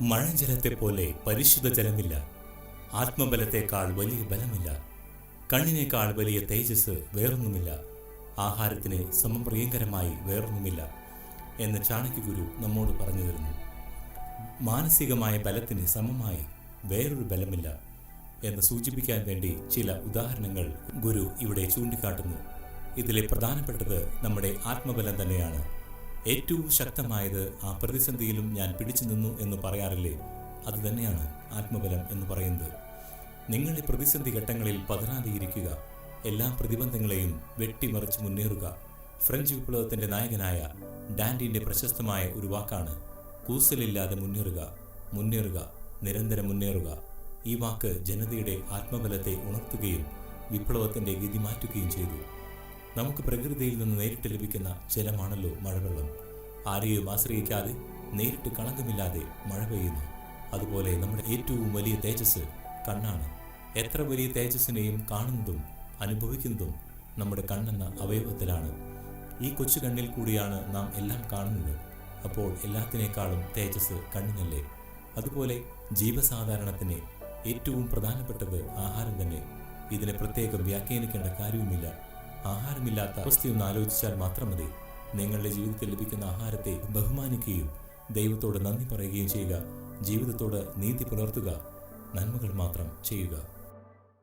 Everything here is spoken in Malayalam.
മഴജലത്തെ പോലെ പരിശുദ്ധ ജലമില്ല. ആത്മബലത്തെക്കാൾ വലിയ ബലമില്ല. കണ്ണിനേക്കാൾ വലിയ തേജസ് വേറൊന്നുമില്ല. ആഹാരത്തിന് സമപ്രിയങ്കരമായി വേറൊന്നുമില്ല എന്ന് ചാണക്യഗുരു നമ്മോട് പറഞ്ഞു തരുന്നു. മാനസികമായ ബലത്തിന് സമമായി വേറൊരു ബലമില്ല എന്ന് സൂചിപ്പിക്കാൻ വേണ്ടി ചില ഉദാഹരണങ്ങൾ ഗുരു ഇവിടെ ചൂണ്ടിക്കാട്ടുന്നു. ഇതിലെ പ്രധാനപ്പെട്ടത് നമ്മുടെ ആത്മബലം തന്നെയാണ്. ഏറ്റവും ശക്തമായത് ആ പ്രതിസന്ധിയിലും ഞാൻ പിടിച്ചു നിന്നു എന്ന് പറയാറില്ലേ? അത് തന്നെയാണ് ആത്മബലം എന്ന് പറയുന്നത്. നിങ്ങൾ ഈ പ്രതിസന്ധി ഘട്ടങ്ങളിൽ പതറാതെയിരിക്കുക എല്ലാ പ്രതിബന്ധങ്ങളെയും വെട്ടിമറിച്ച് മുന്നേറുക. ഫ്രഞ്ച് വിപ്ലവത്തിന്റെ നായകനായ ഡാൻഡിന്റെ പ്രശസ്തമായ ഒരു വാക്കാണ് കൂസലില്ലാതെ മുന്നേറുക മുന്നേറുക നിരന്തരം മുന്നേറുക. ഈ വാക്ക് ജനതയുടെ ആത്മബലത്തെ ഉണർത്തുകയും വിപ്ലവത്തിന്റെ ഗതി മാറ്റുകയും ചെയ്തു. നമുക്ക് പ്രകൃതിയിൽ നിന്ന് നേരിട്ട് ലഭിക്കുന്ന ജലമാണല്ലോ മഴവെള്ളം. ആരെയും ആശ്രയിക്കാതെ നേരിട്ട് കളങ്കമില്ലാതെ മഴ പെയ്യുന്നു. അതുപോലെ നമ്മുടെ ഏറ്റവും വലിയ തേജസ് കണ്ണാണ്. എത്ര വലിയ തേജസ്സിനെയും കാണുന്നതും അനുഭവിക്കുന്നതും നമ്മുടെ കണ്ണെന്ന അവയവത്തിലാണ്. ഈ കൊച്ചു കണ്ണിൽ കൂടിയാണ് നാം എല്ലാം കാണുന്നത്. അപ്പോൾ എല്ലാത്തിനേക്കാളും തേജസ് കണ്ണിനല്ലേ. അതുപോലെ ജീവസാധാരണത്തിന് ഏറ്റവും പ്രധാനപ്പെട്ടത് ആഹാരം തന്നെ. ഇതിനെ പ്രത്യേകം വ്യാഖ്യാനിക്കേണ്ട കാര്യവുമില്ല. ആഹാരമില്ലാത്ത അവസ്ഥയൊന്ന് ആലോചിച്ചാൽ മാത്രം മതി. നിങ്ങളുടെ ജീവിതത്തിൽ ലഭിക്കുന്ന ആഹാരത്തെ ബഹുമാനിക്കുകയും ദൈവത്തോട് നന്ദി പറയുകയും ചെയ്യുക. ജീവിതത്തോട് നീതി പുലർത്തുക. നന്മകൾ മാത്രം ചെയ്യുക.